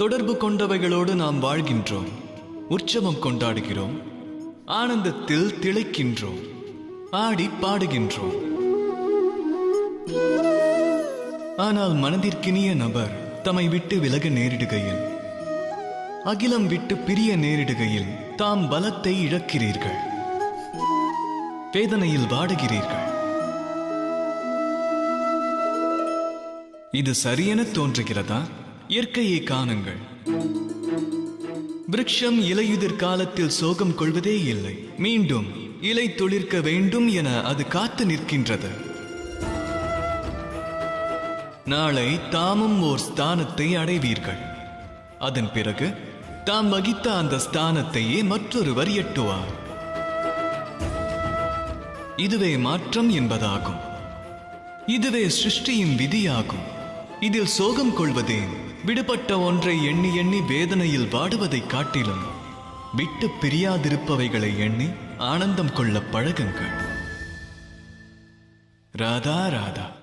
தொடர்பு கொண்டவைகளோடு நாம் வாழ்கின்றோம். உற்சவம் கொண்டாடுகிறோம். ஆனந்தத்தில் திளைக்கின்றோம். ஆடி பாடுகின்றோம். ஆனால் மனதிற்கினிய நபர் தம்மை விட்டு விலக நேரிடுகையில் அகிலம் விட்டு பிரிய நேரிடுகையில் தாம் பலத்தை இழக்கிறீர்கள். வேதனையில் வாடுகிறீர்கள். இது சரியென தோன்றுகிறதா? இயற்கையை காணுங்கள். விருட்சம் இலையுதிர் காலத்தில் சோகம் கொள்வதே இல்லை. மீண்டும் இலை துளிர்க்க வேண்டும் என அது காத்து நிற்கின்றது. நாளை தாமும் ஓர் ஸ்தானத்தை அடைவீர்கள். அதன் பிறகு தாம் வகித்த அந்த ஸ்தானத்தையே மற்றொருவர் எட்டுவார். இதுவே மாற்றம் என்பதாகும். இதுவே சிருஷ்டியின் விதியாகும். இதில் சோகம் கொள்வதேன். விடுபட்ட ஒன்றை எண்ணி எண்ணி வேதனையில் வாடுவதைக் காட்டிலும் விட்டு பிரியாதிருப்பவைகளை எண்ணி ஆனந்தம் கொள்ள பழகுங்கள். ராதா ராதா.